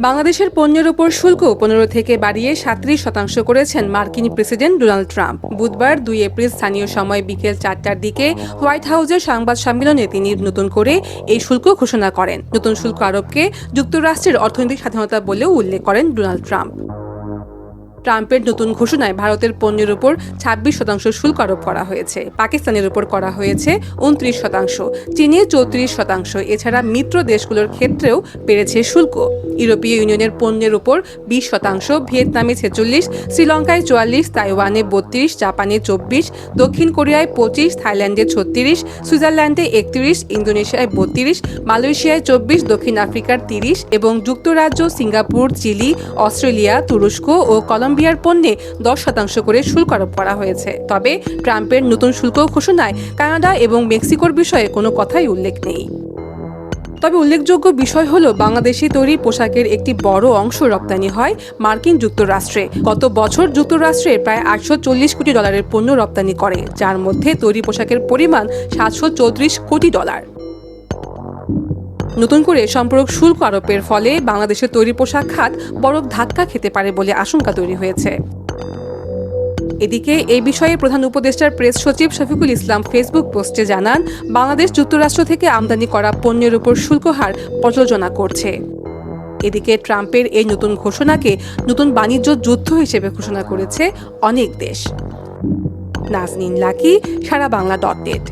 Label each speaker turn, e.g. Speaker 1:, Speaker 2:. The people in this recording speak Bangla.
Speaker 1: বাংলাদেশের পণ্যের উপর শুল্ক পনেরো থেকে বাড়িয়ে সাঁত্রিশ শতাংশ করেছেন মার্কিন প্রেসিডেন্ট ডোনাল্ড ট্রাম্প। বুধবার দুই এপ্রিল স্থানীয় সময় বিকেল চারটার দিকে হোয়াইট হাউসের সংবাদ সম্মেলনে তিনি নতুন করে এই শুল্ক ঘোষণা করেন। নতুন শুল্ক আরোপকে যুক্তরাষ্ট্রের অর্থনৈতিক স্বাধীনতা বলেও উল্লেখ করেন ডোনাল্ড ট্রাম্প। ট্রাম্পের নতুন ঘোষণায় ভারতের পণ্যের উপর ছাব্বিশ শতাংশ শুল্ক আরোপ করা হয়েছে, পাকিস্তানের উপর করা হয়েছে উনত্রিশ শতাংশ, চীনে চৌত্রিশ শতাংশ, এছাড়া মিত্র দেশগুলোর ক্ষেত্রেও বেড়েছে শুল্ক। ইউরোপীয় ইউনিয়নের পণ্যের উপর বিশ শতাংশ, ভিয়েতনামে ছেচল্লিশ, শ্রীলঙ্কায় চুয়াল্লিশ, তাইওয়ানে বত্রিশ, জাপানে চব্বিশ, দক্ষিণ কোরিয়ায় পঁচিশ, থাইল্যান্ডে ছত্রিশ, সুইজারল্যান্ডে একত্রিশ, ইন্দোনেশিয়ায় বত্রিশ, মালয়েশিয়ায় চব্বিশ, দক্ষিণ আফ্রিকার তিরিশ এবং যুক্তরাজ্য, সিঙ্গাপুর, চিলি, অস্ট্রেলিয়া, তুরস্ক ও কলম্বিয়ার পণ্যে দশ শতাংশ করে শুল্ক আরোপ করা হয়েছে। তবে ট্রাম্পের নতুন শুল্ক ঘোষণায় কানাডা এবং মেক্সিকোর বিষয়ে কোনো কথাই উল্লেখ নেই। তবে উল্লেখযোগ্য বিষয় হলো, বাংলাদেশি তৈরি পোশাকের একটি বড় অংশ রপ্তানি হয় মার্কিন যুক্তরাষ্ট্রে। গত বছর যুক্তরাষ্ট্রে প্রায় আটশো চল্লিশ কোটি ডলারের পণ্য রপ্তানি করে, যার মধ্যে তৈরি পোশাকের পরিমাণ সাতশো চৌত্রিশ কোটি ডলার। নতুন করে সম্পর্ক শুল্ক আরোপের ফলে বাংলাদেশের তৈরি পোশাক খাত বড় ধাক্কা খেতে পারে বলে আশঙ্কা তৈরি হয়েছে। এদিকে এই বিষয়ে প্রধান উপদেষ্টার প্রেস সচিব শফিকুল ইসলাম ফেসবুক পোস্টে জানান, বাংলাদেশ যুক্তরাষ্ট্র থেকে আমদানি করা পণ্যের উপর শুল্ক হার পর্যালোচনা করছে। এদিকে ট্রাম্পের এই নতুন ঘোষণাকে নতুন বাণিজ্য যুদ্ধ হিসেবে ঘোষণা করেছে অনেক দেশ। Naznin Lucky, Sara Bangla dot net.